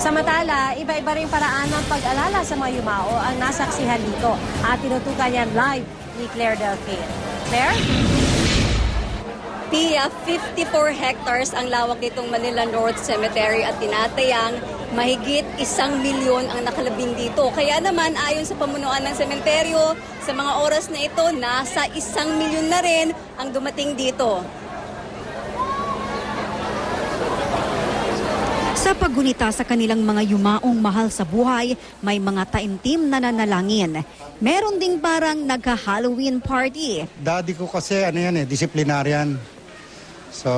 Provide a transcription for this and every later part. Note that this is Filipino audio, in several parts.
Samantala, iba-iba rin paraan ng pag-alala sa mga yumao ang nasaksihan dito at tinutukan yan live ni Claire Delphine. Claire? Pia, 54 hectares ang lawak nitong Manila North Cemetery at tinatayang mahigit isang milyon ang nakalabing dito. Kaya naman, ayon sa pamunuan ng sementeryo, sa mga oras na ito, nasa isang milyon na rin ang dumating dito. Sa paggunita sa kanilang mga yumaong mahal sa buhay, may mga taimtim na nanalangin. Meron ding parang nagka-Halloween party. Daddy ko kasi ano yan eh, disciplinarian. So,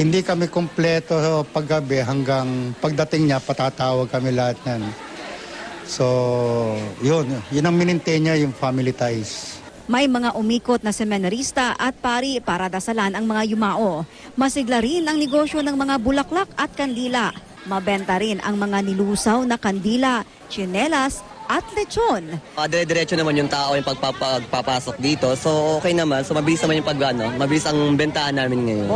hindi kami kompleto paggabi hanggang pagdating niya, patatawag kami lahat nan. So, yun, yun ang minintain niya yung family ties. May mga umikot na seminarista at pari para dasalan ang mga yumao. Masigla rin ang negosyo ng mga bulaklak at kandila. Mabenta rin ang mga nilusaw na kandila, tsinelas at lechon. Uh, dire-diretso naman yung tao yung pagpapasok dito. So okay naman. So mabilis naman yung pag ano, mabilis ang bentahan namin ngayon.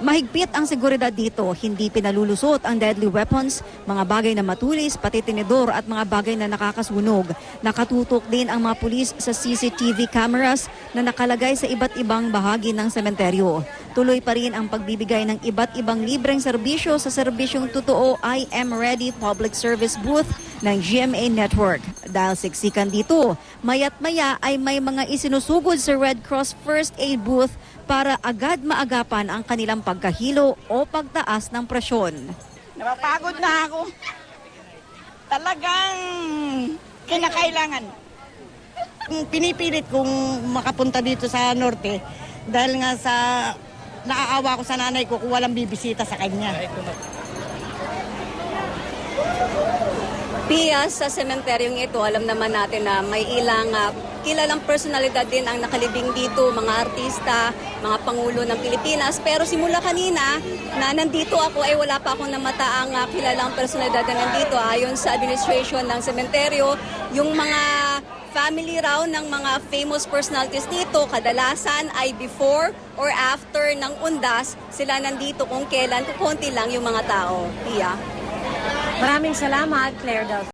Mahigpit ang seguridad dito, hindi pinalulusot ang deadly weapons, mga bagay na matulis, pati tinidor at mga bagay na nakakasunog. Nakatutok din ang mga pulis sa CCTV cameras na nakalagay sa iba't ibang bahagi ng sementeryo. Tuloy pa rin ang pagbibigay ng iba't ibang libreng serbisyo sa serbisyong totoo I Am Ready Public Service Booth ng GMA Network. Dahil siksikan dito, mayat maya ay may mga isinusugod sa Red Cross First Aid Booth para agad maagapan ang kanilang pagkahilo o pagtaas ng presyon. Napapagod na ako. Talagang kinakailangan. Pinipilit kong makapunta dito sa norte dahil nga sa naaawa ko sa nanay ko kung walang bibisita sa kanya. Pia, sa sementeryong ito, alam naman natin na may ilang ah, kilalang personalidad din ang nakalibing dito, mga artista, mga pangulo ng Pilipinas. Pero simula kanina na nandito ako ay wala pa akong namata ang ah, kilalang personalidad na nandito. Ayon sa administration ng sementeryo, yung mga family raw ng mga famous personalities dito, kadalasan ay before or after ng undas, sila nandito kung kailan, kukunti lang yung mga tao. Pia. Maraming salamat, Claire Delphine.